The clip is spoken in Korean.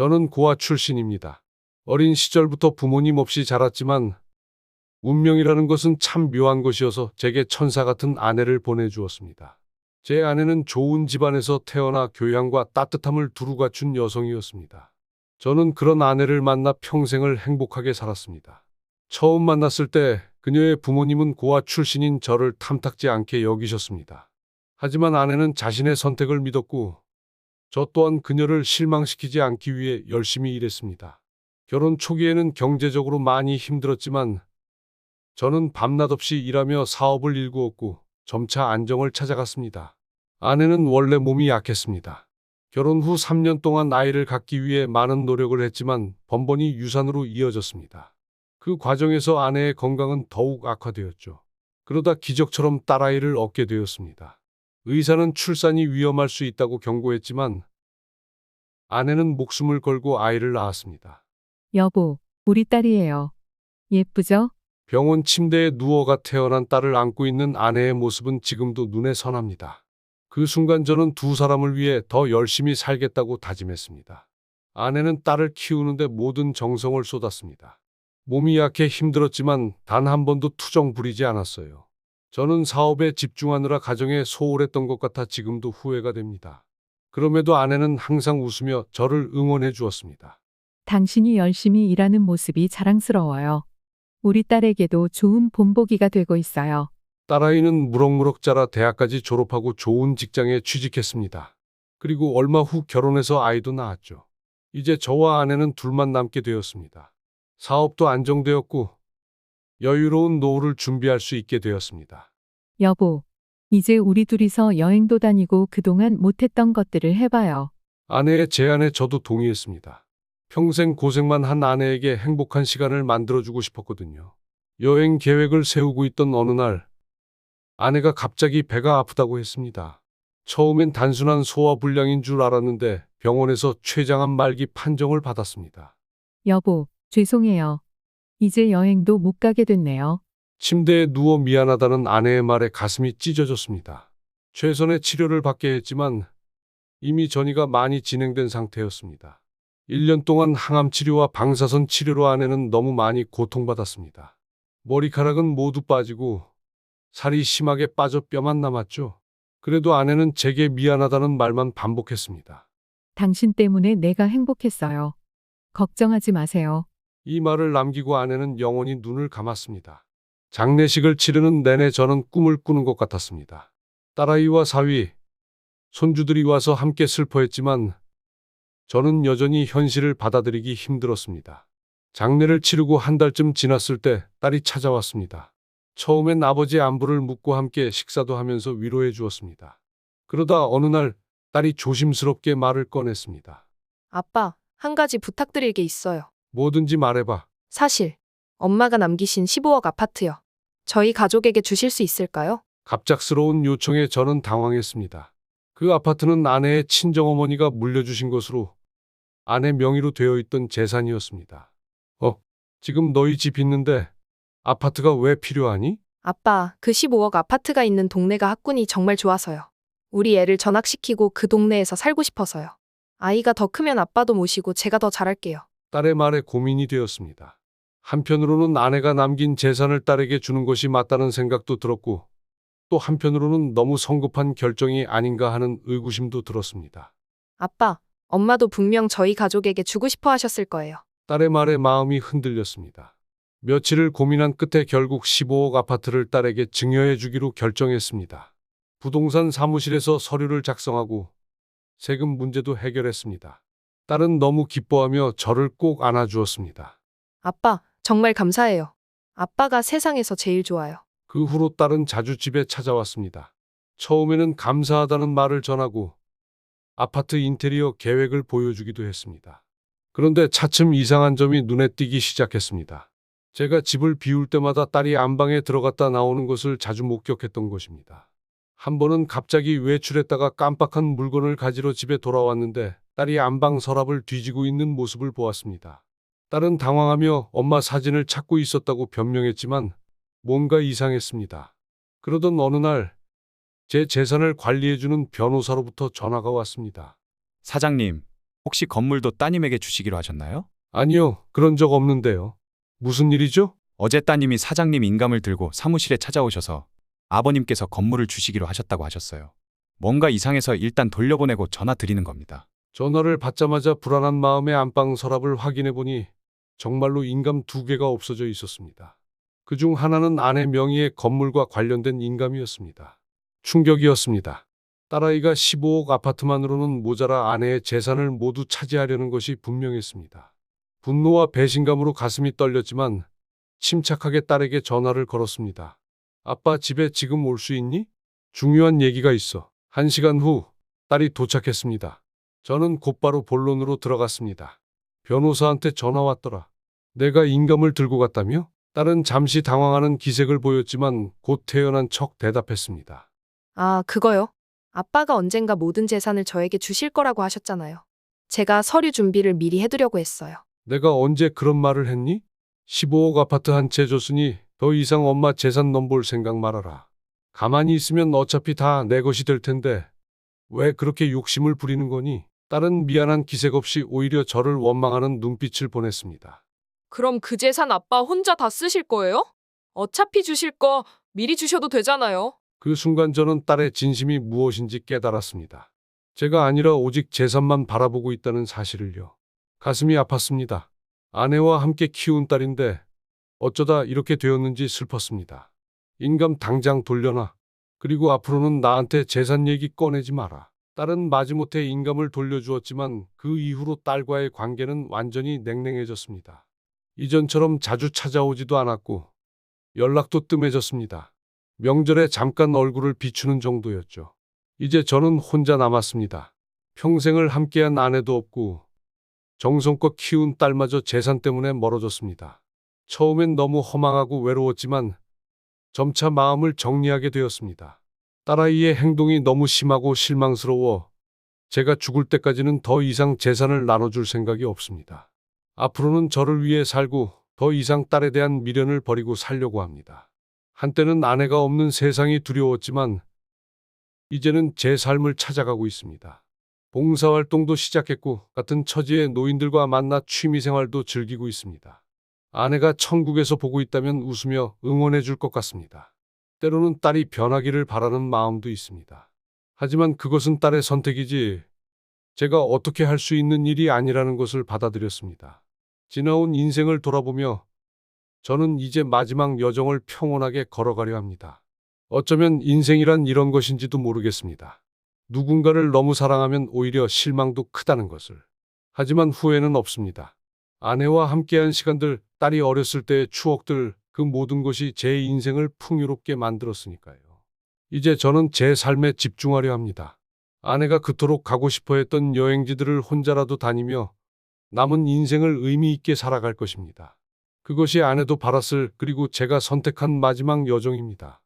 저는 고아 출신입니다. 어린 시절부터 부모님 없이 자랐지만 운명이라는 것은 참 묘한 것이어서 제게 천사 같은 아내를 보내주었습니다. 제 아내는 좋은 집안에서 태어나 교양과 따뜻함을 두루 갖춘 여성이었습니다. 저는 그런 아내를 만나 평생을 행복하게 살았습니다. 처음 만났을 때 그녀의 부모님은 고아 출신인 저를 탐탁지 않게 여기셨습니다. 하지만 아내는 자신의 선택을 믿었고 저 또한 그녀를 실망시키지 않기 위해 열심히 일했습니다. 결혼 초기에는 경제적으로 많이 힘들었지만 저는 밤낮 없이 일하며 사업을 일구었고 점차 안정을 찾아갔습니다. 아내는 원래 몸이 약했습니다. 결혼 후 3년 동안 아이를 갖기 위해 많은 노력을 했지만 번번이 유산으로 이어졌습니다. 그 과정에서 아내의 건강은 더욱 악화되었죠. 그러다 기적처럼 딸아이를 얻게 되었습니다. 의사는 출산이 위험할 수 있다고 경고했지만 아내는 목숨을 걸고 아이를 낳았습니다. 여보, 우리 딸이에요. 예쁘죠? 병원 침대에 누워가 태어난 딸을 안고 있는 아내의 모습은 지금도 눈에 선합니다. 그 순간 저는 두 사람을 위해 더 열심히 살겠다고 다짐했습니다. 아내는 딸을 키우는데 모든 정성을 쏟았습니다. 몸이 약해 힘들었지만 단 한 번도 투정 부리지 않았어요. 저는 사업에 집중하느라 가정에 소홀했던 것 같아 지금도 후회가 됩니다. 그럼에도 아내는 항상 웃으며 저를 응원해 주었습니다. 당신이 열심히 일하는 모습이 자랑스러워요. 우리 딸에게도 좋은 본보기가 되고 있어요. 딸아이는 무럭무럭 자라 대학까지 졸업하고 좋은 직장에 취직했습니다. 그리고 얼마 후 결혼해서 아이도 낳았죠. 이제 저와 아내는 둘만 남게 되었습니다. 사업도 안정되었고 여유로운 노후를 준비할 수 있게 되었습니다. 여보, 이제 우리 둘이서 여행도 다니고 그동안 못했던 것들을 해봐요. 아내의 제안에 저도 동의했습니다. 평생 고생만 한 아내에게 행복한 시간을 만들어주고 싶었거든요. 여행 계획을 세우고 있던 어느 날, 아내가 갑자기 배가 아프다고 했습니다. 처음엔 단순한 소화불량인 줄 알았는데 병원에서 췌장암 말기 판정을 받았습니다. 여보, 죄송해요. 이제 여행도 못 가게 됐네요. 침대에 누워 미안하다는 아내의 말에 가슴이 찢어졌습니다. 최선의 치료를 받게 했지만 이미 전이가 많이 진행된 상태였습니다. 1년 동안 항암 치료와 방사선 치료로 아내는 너무 많이 고통받았습니다. 머리카락은 모두 빠지고 살이 심하게 빠져 뼈만 남았죠. 그래도 아내는 제게 미안하다는 말만 반복했습니다. 당신 때문에 내가 행복했어요. 걱정하지 마세요. 이 말을 남기고 아내는 영원히 눈을 감았습니다. 장례식을 치르는 내내 저는 꿈을 꾸는 것 같았습니다. 딸아이와 사위, 손주들이 와서 함께 슬퍼했지만 저는 여전히 현실을 받아들이기 힘들었습니다. 장례를 치르고 한 달쯤 지났을 때 딸이 찾아왔습니다. 처음엔 아버지 안부를 묻고 함께 식사도 하면서 위로해 주었습니다. 그러다 어느 날 딸이 조심스럽게 말을 꺼냈습니다. 아빠, 한 가지 부탁드릴 게 있어요. 뭐든지 말해봐. 사실, 엄마가 남기신 15억 아파트요. 저희 가족에게 주실 수 있을까요? 갑작스러운 요청에 저는 당황했습니다. 그 아파트는 아내의 친정어머니가 물려주신 것으로 아내 명의로 되어 있던 재산이었습니다. 어, 지금 너희 집 있는데 아파트가 왜 필요하니? 아빠, 그 15억 아파트가 있는 동네가 학군이 정말 좋아서요. 우리 애를 전학시키고 그 동네에서 살고 싶어서요. 아이가 더 크면 아빠도 모시고 제가 더 잘할게요. 딸의 말에 고민이 되었습니다. 한편으로는 아내가 남긴 재산을 딸에게 주는 것이 맞다는 생각도 들었고 또 한편으로는 너무 성급한 결정이 아닌가 하는 의구심도 들었습니다. 아빠, 엄마도 분명 저희 가족에게 주고 싶어 하셨을 거예요. 딸의 말에 마음이 흔들렸습니다. 며칠을 고민한 끝에 결국 15억 아파트를 딸에게 증여해 주기로 결정했습니다. 부동산 사무실에서 서류를 작성하고 세금 문제도 해결했습니다. 딸은 너무 기뻐하며 저를 꼭 안아주었습니다. 아빠, 정말 감사해요. 아빠가 세상에서 제일 좋아요. 그 후로 딸은 자주 집에 찾아왔습니다. 처음에는 감사하다는 말을 전하고 아파트 인테리어 계획을 보여주기도 했습니다. 그런데 차츰 이상한 점이 눈에 띄기 시작했습니다. 제가 집을 비울 때마다 딸이 안방에 들어갔다 나오는 것을 자주 목격했던 것입니다. 한 번은 갑자기 외출했다가 깜빡한 물건을 가지러 집에 돌아왔는데 딸이 안방 서랍을 뒤지고 있는 모습을 보았습니다. 딸은 당황하며 엄마 사진을 찾고 있었다고 변명했지만 뭔가 이상했습니다. 그러던 어느 날, 제 재산을 관리해주는 변호사로부터 전화가 왔습니다. 사장님, 혹시 건물도 따님에게 주시기로 하셨나요? 아니요, 그런 적 없는데요. 무슨 일이죠? 어제 따님이 사장님 인감을 들고 사무실에 찾아오셔서 아버님께서 건물을 주시기로 하셨다고 하셨어요. 뭔가 이상해서 일단 돌려보내고 전화 드리는 겁니다. 전화를 받자마자 불안한 마음에 안방 서랍을 확인해 보니 정말로 인감 두 개가 없어져 있었습니다. 그 중 하나는 아내 명의의 건물과 관련된 인감이었습니다. 충격이었습니다. 딸아이가 15억 아파트만으로는 모자라 아내의 재산을 모두 차지하려는 것이 분명했습니다. 분노와 배신감으로 가슴이 떨렸지만 침착하게 딸에게 전화를 걸었습니다. 아빠 집에 지금 올 수 있니? 중요한 얘기가 있어. 한 시간 후 딸이 도착했습니다. 저는 곧바로 본론으로 들어갔습니다. 변호사한테 전화 왔더라. 내가 인감을 들고 갔다며? 딸은 잠시 당황하는 기색을 보였지만 곧 태연한 척 대답했습니다. 아, 그거요? 아빠가 언젠가 모든 재산을 저에게 주실 거라고 하셨잖아요. 제가 서류 준비를 미리 해두려고 했어요. 내가 언제 그런 말을 했니? 15억 아파트 한 채 줬으니 더 이상 엄마 재산 넘볼 생각 말아라. 가만히 있으면 어차피 다 내 것이 될 텐데 왜 그렇게 욕심을 부리는 거니? 딸은 미안한 기색 없이 오히려 저를 원망하는 눈빛을 보냈습니다. 그럼 그 재산 아빠 혼자 다 쓰실 거예요? 어차피 주실 거 미리 주셔도 되잖아요. 그 순간 저는 딸의 진심이 무엇인지 깨달았습니다. 제가 아니라 오직 재산만 바라보고 있다는 사실을요. 가슴이 아팠습니다. 아내와 함께 키운 딸인데 어쩌다 이렇게 되었는지 슬펐습니다. 인감 당장 돌려놔. 그리고 앞으로는 나한테 재산 얘기 꺼내지 마라. 딸은 마지못해 인감을 돌려주었지만 그 이후로 딸과의 관계는 완전히 냉랭해졌습니다. 이전처럼 자주 찾아오지도 않았고 연락도 뜸해졌습니다. 명절에 잠깐 얼굴을 비추는 정도였죠. 이제 저는 혼자 남았습니다. 평생을 함께한 아내도 없고 정성껏 키운 딸마저 재산 때문에 멀어졌습니다. 처음엔 너무 허망하고 외로웠지만 점차 마음을 정리하게 되었습니다. 딸아이의 행동이 너무 심하고 실망스러워 제가 죽을 때까지는 더 이상 재산을 나눠줄 생각이 없습니다. 앞으로는 저를 위해 살고 더 이상 딸에 대한 미련을 버리고 살려고 합니다. 한때는 아내가 없는 세상이 두려웠지만 이제는 제 삶을 찾아가고 있습니다. 봉사활동도 시작했고 같은 처지의 노인들과 만나 취미생활도 즐기고 있습니다. 아내가 천국에서 보고 있다면 웃으며 응원해 줄 것 같습니다. 때로는 딸이 변하기를 바라는 마음도 있습니다. 하지만 그것은 딸의 선택이지 제가 어떻게 할 수 있는 일이 아니라는 것을 받아들였습니다. 지나온 인생을 돌아보며 저는 이제 마지막 여정을 평온하게 걸어가려 합니다. 어쩌면 인생이란 이런 것인지도 모르겠습니다. 누군가를 너무 사랑하면 오히려 실망도 크다는 것을. 하지만 후회는 없습니다. 아내와 함께한 시간들, 딸이 어렸을 때의 추억들, 그 모든 것이 제 인생을 풍요롭게 만들었으니까요. 이제 저는 제 삶에 집중하려 합니다. 아내가 그토록 가고 싶어 했던 여행지들을 혼자라도 다니며 남은 인생을 의미 있게 살아갈 것입니다. 그것이 아내도 바랐을 그리고 제가 선택한 마지막 여정입니다.